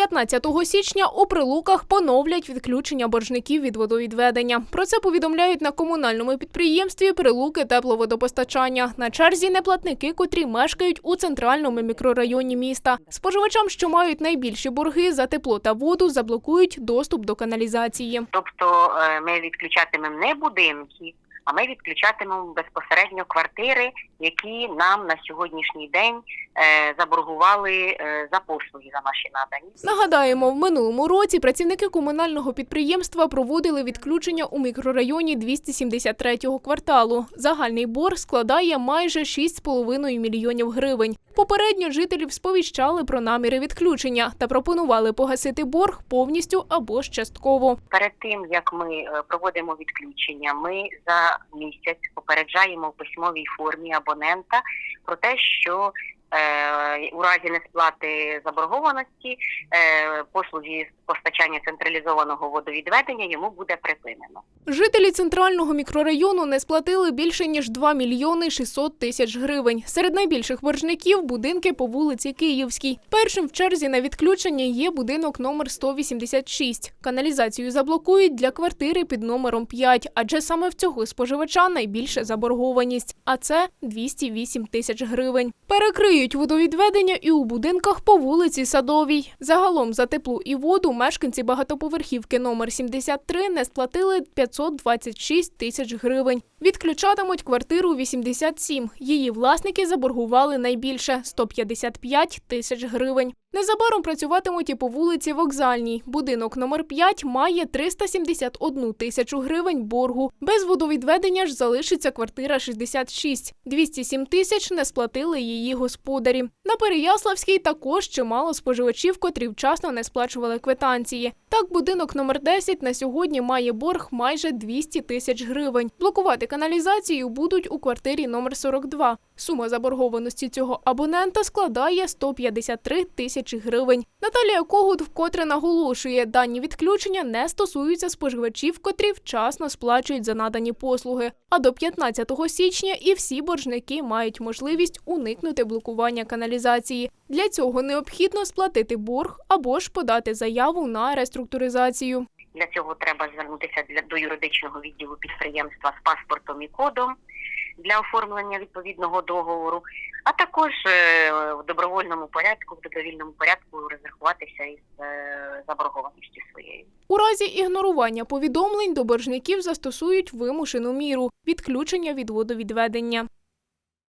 15 січня у Прилуках поновлять відключення боржників від водовідведення. Про це повідомляють на комунальному підприємстві Прилуки тепловодопостачання. На черзі неплатники, котрі мешкають у центральному мікрорайоні міста. Споживачам, що мають найбільші борги за тепло та воду, заблокують доступ до каналізації. Тобто е, ми відключатимемо не будинки, а ми відключатимемо безпосередньо квартири, які нам на сьогоднішній день е, заборгували е, за послуги за наші надані. Нагадаємо, в минулому році працівники комунального підприємства проводили відключення у мікрорайоні 273-го кварталу. Загальний борг складає майже 6,5 мільйонів гривень. Попередньо жителів сповіщали про наміри відключення та пропонували погасити борг повністю або ж частково. Перед тим як ми е, проводимо відключення, ми за місяць попереджаємо в письмовій формі абонента про те, що у разі несплати заборгованості е, послуги постачання централізованого водовідведення йому буде припинено. Жителі центрального мікрорайону не сплатили більше ніж 2 мільйони 600 тисяч гривень. Серед найбільших боржників будинки по вулиці Київській. Першим в черзі на відключення є будинок номер 186. Каналізацію заблокують для квартири під номером 5, адже саме в цього споживача найбільша заборгованість, а це 208 тисяч гривень. Перекриють водовідведення і у будинках по вулиці Садовій. Загалом за теплу і воду мешканці багатоповерхівки номер 73 не сплатили 526 тисяч гривень. Відключатимуть квартиру 87. Її власники заборгували найбільше 155 тисяч гривень. Незабаром працюватимуть і по вулиці Вокзальній. Будинок номер 5 має 371 тисячу гривень боргу. Без водовідведення ж залишиться квартира 66. 207 тисяч не сплатили її господарі. На Переяславській також чимало споживачів, котрі вчасно не сплачували квитанції. Так, будинок номер 10 на сьогодні має борг майже 200 тисяч гривень. Блокувати каналізацію будуть у квартирі номер 42. Сума заборгованості цього абонента складає 153 тисячі гривень. Наталія Когут вкотре наголошує, дані відключення не стосуються споживачів, котрі вчасно сплачують за надані послуги. А до 15 січня і всі боржники мають можливість уникнути блокування каналізації. Для цього необхідно сплатити борг або ж подати заяву на реструктуризацію. Для цього треба звернутися для до юридичного відділу підприємства з паспортом і кодом для оформлення відповідного договору, а також е, в добровольному порядку, в добровільному порядку розрахуватися із е, заборгованістю своєю. У разі ігнорування повідомлень до боржників застосують вимушену міру відключення від водовідведення.